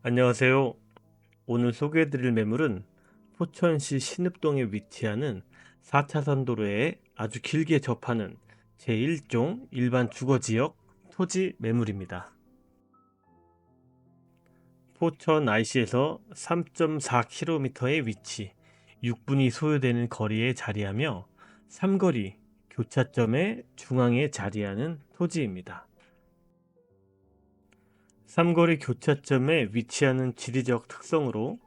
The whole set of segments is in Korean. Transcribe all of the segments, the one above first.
안녕하세요. 오늘 소개해드릴 매물은 포천시 신읍동에 위치하는 4차선 도로에 아주 길게 접하는 제1종 일반 주거지역 토지 매물입니다. 포천 IC에서 3.4km의 위치, 6분이 소요되는 거리에 자리하며 삼거리 교차점의 중앙에 자리하는 토지입니다. 삼거리 교차점에 위치하는 지리적 특성으로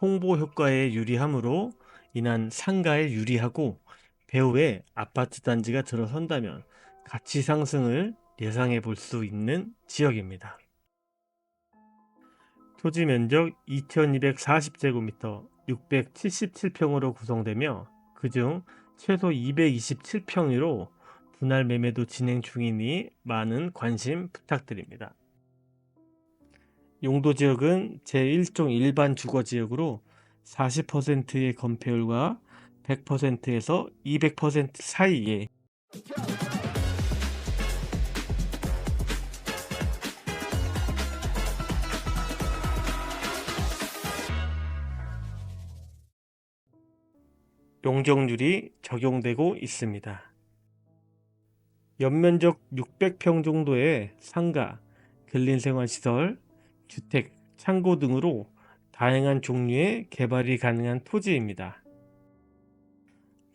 홍보 효과에 유리하므로 인한 상가에 유리하고 배후에 아파트 단지가 들어선다면 가치 상승을 예상해 볼 수 있는 지역입니다. 토지 면적 2240제곱미터 677평으로 구성되며 그중 최소 227평으로 분할 매매도 진행 중이니 많은 관심 부탁드립니다. 용도 지역은 제1종 일반 주거 지역으로 40%의 건폐율과 100%에서 200% 사이에 용적률이 적용되고 있습니다. 연면적 600평 정도의 상가, 근린생활시설, 주택, 창고 등으로 다양한 종류의 개발이 가능한 토지입니다.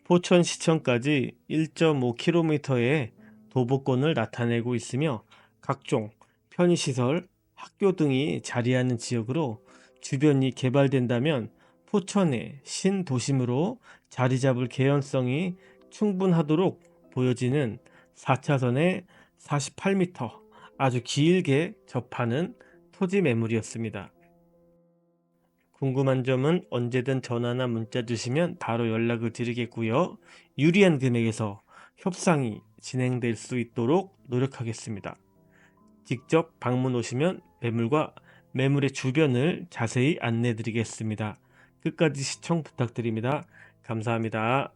포천시청까지 1.5km의 도보권을 나타내고 있으며 각종 편의시설, 학교 등이 자리하는 지역으로 주변이 개발된다면 포천의 신도심으로 자리 잡을 개연성이 충분하도록 보여지는 4차선의 48m 아주 길게 접하는 토지 매물이었습니다. 궁금한 점은 언제든 전화나 문자 주시면 바로 연락을 드리겠고요. 유리한 금액에서 협상이 진행될 수 있도록 노력하겠습니다. 직접 방문 오시면 매물과 매물의 주변을 자세히 안내 드리겠습니다. 끝까지 시청 부탁드립니다. 감사합니다.